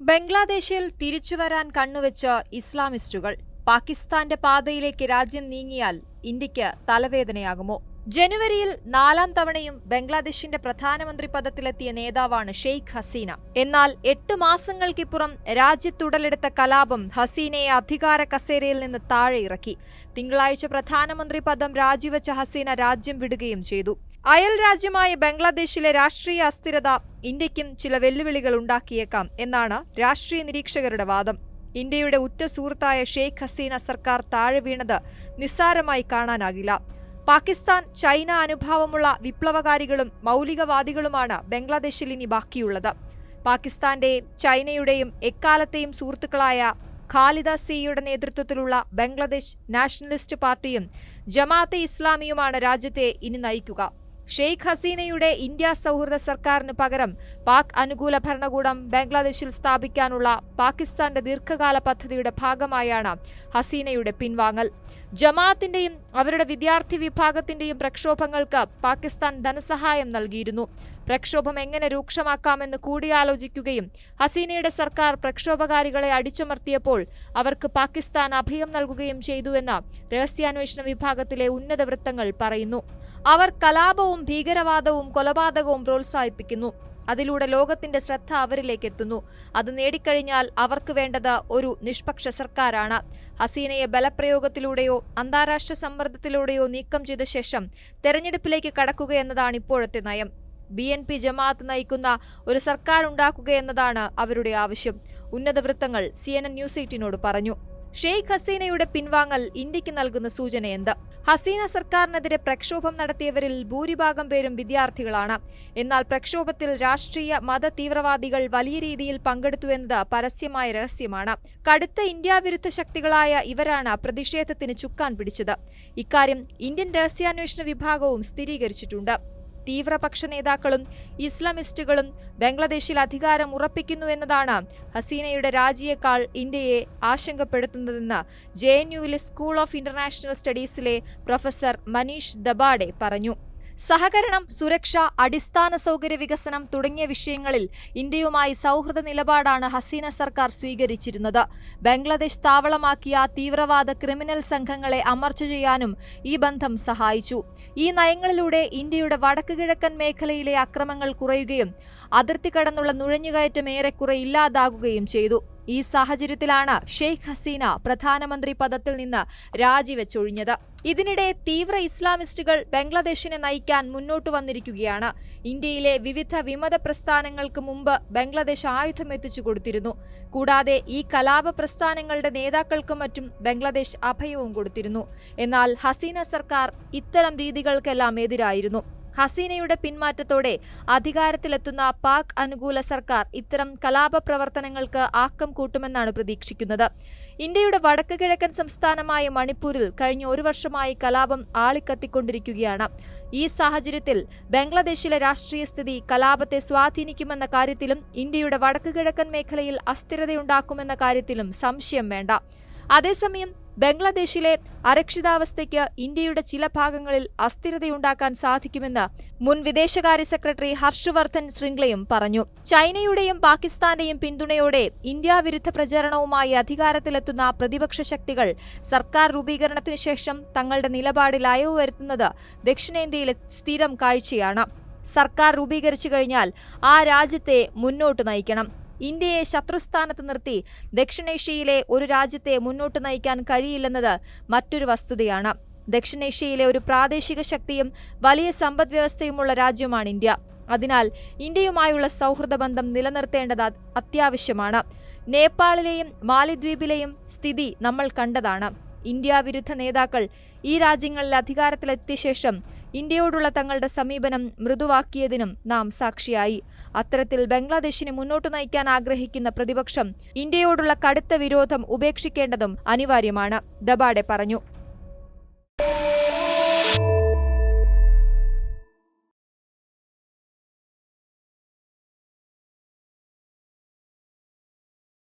ബംഗ്ലാദേശിൽ തിരിച്ചുവരാൻ കണ്ണുവെച്ച ഇസ്ലാമിസ്റ്റുകൾ പാകിസ്ഥാന്റെ പാതയിലേക്ക് രാജ്യം നീങ്ങിയാൽ ഇന്ത്യയ്ക്ക് തലവേദനയാകുമോ? ജനുവരിയിൽ നാലാം തവണയും ബംഗ്ലാദേശിന്റെ പ്രധാനമന്ത്രി പദത്തിലെത്തിയ നേതാവാണ് ഷെയ്ഖ് ഹസീന. എന്നാൽ എട്ട് മാസങ്ങൾക്കിപ്പുറം രാജ്യത്തുടലെടുത്ത കലാപം ഹസീനയെ അധികാര കസേരയിൽ നിന്ന് താഴെ ഇറക്കി. തിങ്കളാഴ്ച പ്രധാനമന്ത്രി പദം രാജിവെച്ച ഹസീന രാജ്യം വിടുകയും ചെയ്തു. അയൽ രാജ്യമായ ബംഗ്ലാദേശിലെ രാഷ്ട്രീയ അസ്ഥിരത ഇന്ത്യക്കും ചില വെല്ലുവിളികൾ ഉണ്ടാക്കിയേക്കാം എന്നാണ് രാഷ്ട്രീയ നിരീക്ഷകരുടെ വാദം. ഇന്ത്യയുടെ ഉറ്റ സുഹൃത്തായ ഷെയ്ഖ് ഹസീന സർക്കാർ താഴെ വീണത് നിസ്സാരമായി കാണാനാകില്ല. പാകിസ്ഥാൻ ചൈന അനുഭാവമുള്ള വിപ്ലവകാരികളും മൗലികവാദികളുമാണ് ബംഗ്ലാദേശിൽ ഇനി ബാക്കിയുള്ളത്. പാകിസ്ഥാന്റെയും ചൈനയുടെയും എക്കാലത്തെയും സുഹൃത്തുക്കളായ ഖാലിദ സിയുടെ നേതൃത്വത്തിലുള്ള ബംഗ്ലാദേശ് നാഷണലിസ്റ്റ് പാർട്ടിയും ജമാഅത്തെ ഇസ്ലാമിയുമാണ് രാജ്യത്തെ ഇനി നയിക്കുക. ഷെയ്ഖ് ഹസീനയുടെ ഇന്ത്യ സൗഹൃദ സർക്കാരിന് പകരം പാക് അനുകൂല ഭരണകൂടം ബംഗ്ലാദേശിൽ സ്ഥാപിക്കാനുള്ള പാകിസ്ഥാന്റെ ദീർഘകാല പദ്ധതിയുടെ ഭാഗമായാണ് ഹസീനയുടെ പിൻവാങ്ങൽ. ജമാഅത്തിന്റെയും അവരുടെ വിദ്യാർത്ഥി വിഭാഗത്തിന്റെയും പ്രക്ഷോഭങ്ങൾക്ക് പാകിസ്ഥാൻ ധനസഹായം നൽകിയിരുന്നു. പ്രക്ഷോഭം എങ്ങനെ രൂക്ഷമാക്കാമെന്ന് കൂടിയാലോചിക്കുകയും ഹസീനയുടെ സർക്കാർ പ്രക്ഷോഭകാരികളെ അടിച്ചമർത്തിയപ്പോൾ അവർക്ക് പാകിസ്ഥാൻ അഭയം നൽകുകയും ചെയ്തുവെന്ന് രഹസ്യാന്വേഷണ വിഭാഗത്തിലെ ഉന്നത വൃത്തങ്ങൾ പറയുന്നു. അവർ കലാപവും ഭീകരവാദവും കൊലപാതകവും പ്രോത്സാഹിപ്പിക്കുന്നു. അതിലൂടെ ലോകത്തിന്റെ ശ്രദ്ധ അവരിലേക്ക് എത്തുന്നു അത് നേടിക്കഴിഞ്ഞാൽ അവർക്ക് വേണ്ടത് ഒരു നിഷ്പക്ഷ സർക്കാരാണ്. ഹസീനയെ ബലപ്രയോഗത്തിലൂടെയോ അന്താരാഷ്ട്ര സമ്മർദ്ദത്തിലൂടെയോ നീക്കം ചെയ്ത ശേഷം തെരഞ്ഞെടുപ്പിലേക്ക് കടക്കുക എന്നതാണ് ഇപ്പോഴത്തെ നയം. ബി എൻ പി ജമാഅത്ത് നയിക്കുന്ന ഒരു സർക്കാർ ഉണ്ടാക്കുക എന്നതാണ് അവരുടെ ആവശ്യം. ഉന്നത വൃത്തങ്ങൾ സി എൻ എൻ ന്യൂസ് എയ്റ്റിനോട് പറഞ്ഞു. ഷെയ്ഖ് ഹസീനയുടെ പിൻവാങ്ങൽ ഇന്ത്യയ്ക്ക് നൽകുന്ന സൂചന ഹസീന സർക്കാരിനെതിരെ പ്രക്ഷോഭം നടത്തിയവരിൽ ഭൂരിഭാഗം പേരും വിദ്യാർത്ഥികളാണ്. എന്നാൽ പ്രക്ഷോഭത്തിൽ രാഷ്ട്രീയ മത തീവ്രവാദികൾ വലിയ രീതിയിൽ പങ്കെടുത്തു പങ്കെടുത്തുവെന്നത് പരസ്യമായ രഹസ്യമാണ്. കടുത്ത ഇന്ത്യ വിരുദ്ധ ശക്തികളായ ഇവരാണ് പ്രതിഷേധത്തിന് ചുക്കാൻ പിടിച്ചത്. ഇക്കാര്യം ഇന്ത്യൻ രഹസ്യാന്വേഷണ വിഭാഗവും സ്ഥിരീകരിച്ചിട്ടുണ്ട്. തീവ്രപക്ഷ നേതാക്കളും ഇസ്ലാമിസ്റ്റുകളും ബംഗ്ലാദേശിൽ അധികാരം ഉറപ്പിക്കുന്നു എന്നതാണ് ഹസീനയുടെ രാജിയേക്കാൾ ഇന്ത്യയെ ആശങ്കപ്പെടുത്തുന്നതെന്ന് ജെ എൻ യുവിലെ സ്കൂൾ ഓഫ് ഇന്റർനാഷണൽ സ്റ്റഡീസിലെ പ്രൊഫസർ മനീഷ് ദബാഡെ പറഞ്ഞു. സഹകരണം സുരക്ഷ അടിസ്ഥാന സൗകര്യ വികസനം തുടങ്ങിയ വിഷയങ്ങളിൽ ഇന്ത്യയുമായി സൗഹൃദ നിലപാടാണ് ഹസീന സർക്കാർ സ്വീകരിച്ചിരുന്നത്. ബംഗ്ലാദേശ് താവളമാക്കിയ തീവ്രവാദ ക്രിമിനൽ സംഘങ്ങളെ അമർച്ച ചെയ്യാനും ഈ ബന്ധം സഹായിച്ചു. ഈ നയങ്ങളിലൂടെ ഇന്ത്യയുടെ വടക്ക് കിഴക്കൻ മേഖലയിലെ അക്രമങ്ങൾ കുറയുകയും അതിർത്തി കടന്നുള്ള നുഴഞ്ഞുകയറ്റം ഏറെക്കുറെ ഇല്ലാതാകുകയും ചെയ്തു. ഈ സാഹചര്യത്തിലാണ് ഷെയ്ഖ് ഹസീന പ്രധാനമന്ത്രി പദത്തിൽ നിന്ന് രാജിവെച്ചൊഴിഞ്ഞത്. ഇതിനിടെ തീവ്ര ഇസ്ലാമിസ്റ്റുകൾ ബംഗ്ലാദേശിനെ നയിക്കാൻ മുന്നോട്ട് വന്നിരിക്കുകയാണ്. ഇന്ത്യയിലെ വിവിധ വിമത പ്രസ്ഥാനങ്ങൾക്ക് മുമ്പ് ബംഗ്ലാദേശ് ആയുധം എത്തിച്ചു കൊടുത്തിരുന്നു. കൂടാതെ ഈ കലാപ പ്രസ്ഥാനങ്ങളുടെ നേതാക്കൾക്കും മറ്റും ബംഗ്ലാദേശ് അഭയവും കൊടുത്തിരുന്നു. എന്നാൽ ഹസീന സർക്കാർ ഇത്തരം രീതികൾക്കെല്ലാം എതിരായിരുന്നു. ഹസീനയുടെ പിന്മാറ്റത്തോടെ അധികാരത്തിലെത്തുന്ന പാക് അനുകൂല സർക്കാർ ഇത്തരം കലാപ പ്രവർത്തനങ്ങൾക്ക് ആക്കം കൂട്ടുമെന്നാണ് പ്രതീക്ഷിക്കുന്നത്. ഇന്ത്യയുടെ വടക്ക് കിഴക്കൻ സംസ്ഥാനമായ മണിപ്പൂരിൽ കഴിഞ്ഞ ഒരു വർഷമായി കലാപം ആളിക്കത്തിക്കൊണ്ടിരിക്കുകയാണ്. ഈ സാഹചര്യത്തിൽ ബംഗ്ലാദേശിലെ രാഷ്ട്രീയ സ്ഥിതി കലാപത്തെ സ്വാധീനിക്കുമെന്ന കാര്യത്തിലും ഇന്ത്യയുടെ വടക്ക് കിഴക്കൻ മേഖലയിൽ അസ്ഥിരതയുണ്ടാക്കുമെന്ന കാര്യത്തിലും സംശയം വേണ്ട. അതേസമയം ബംഗ്ലാദേശിലെ അരക്ഷിതാവസ്ഥയ്ക്ക് ഇന്ത്യയുടെ ചില ഭാഗങ്ങളിൽ അസ്ഥിരതയുണ്ടാക്കാൻ സാധിക്കുമെന്ന് മുൻ വിദേശകാര്യ സെക്രട്ടറി ഹർഷവർദ്ധൻ ശൃംഗ്ലയും പറഞ്ഞു. ചൈനയുടെയും പാകിസ്ഥാന്റെയും പിന്തുണയോടെ ഇന്ത്യാ വിരുദ്ധ പ്രചരണവുമായി അധികാരത്തിലെത്തുന്ന പ്രതിപക്ഷ ശക്തികൾ സർക്കാർ രൂപീകരണത്തിന് ശേഷം തങ്ങളുടെ നിലപാടിൽ അയവ് വരുത്തുന്നത് ദക്ഷിണേന്ത്യയിലെ സ്ഥിരം കാഴ്ചയാണ്. സർക്കാർ രൂപീകരിച്ചു കഴിഞ്ഞാൽ ആ രാജ്യത്തെ മുന്നോട്ട് നയിക്കണം. ഇന്ത്യയെ ശത്രുസ്ഥാനത്ത് നിർത്തി ദക്ഷിണേഷ്യയിലെ ഒരു രാജ്യത്തെ മുന്നോട്ട് നയിക്കാൻ കഴിയില്ലെന്നത് മറ്റൊരു വസ്തുതയാണ്. ദക്ഷിണേഷ്യയിലെ ഒരു പ്രാദേശിക ശക്തിയും വലിയ സമ്പദ് വ്യവസ്ഥയുമുള്ള രാജ്യമാണ് ഇന്ത്യ. അതിനാൽ ഇന്ത്യയുമായുള്ള സൗഹൃദ ബന്ധം നിലനിർത്തേണ്ടത് അത്യാവശ്യമാണ്. നേപ്പാളിലെയും മാലിദ്വീപിലെയും സ്ഥിതി നമ്മൾ കണ്ടതാണ്. ഇന്ത്യ വിരുദ്ധ നേതാക്കൾ ഈ രാജ്യങ്ങളിൽ അധികാരത്തിലെത്തിയ ശേഷം ഇന്ത്യയോടുള്ള തങ്ങളുടെ സമീപനം മൃദുവാക്കിയതിനും നാം സാക്ഷിയായി. അത്തരത്തിൽ ബംഗ്ലാദേശിനെ മുന്നോട്ട് നയിക്കാൻ ആഗ്രഹിക്കുന്ന പ്രതിപക്ഷം ഇന്ത്യയോടുള്ള കടുത്ത വിരോധം ഉപേക്ഷിക്കേണ്ടതും അനിവാര്യമാണ് ദബാഡെ പറഞ്ഞു.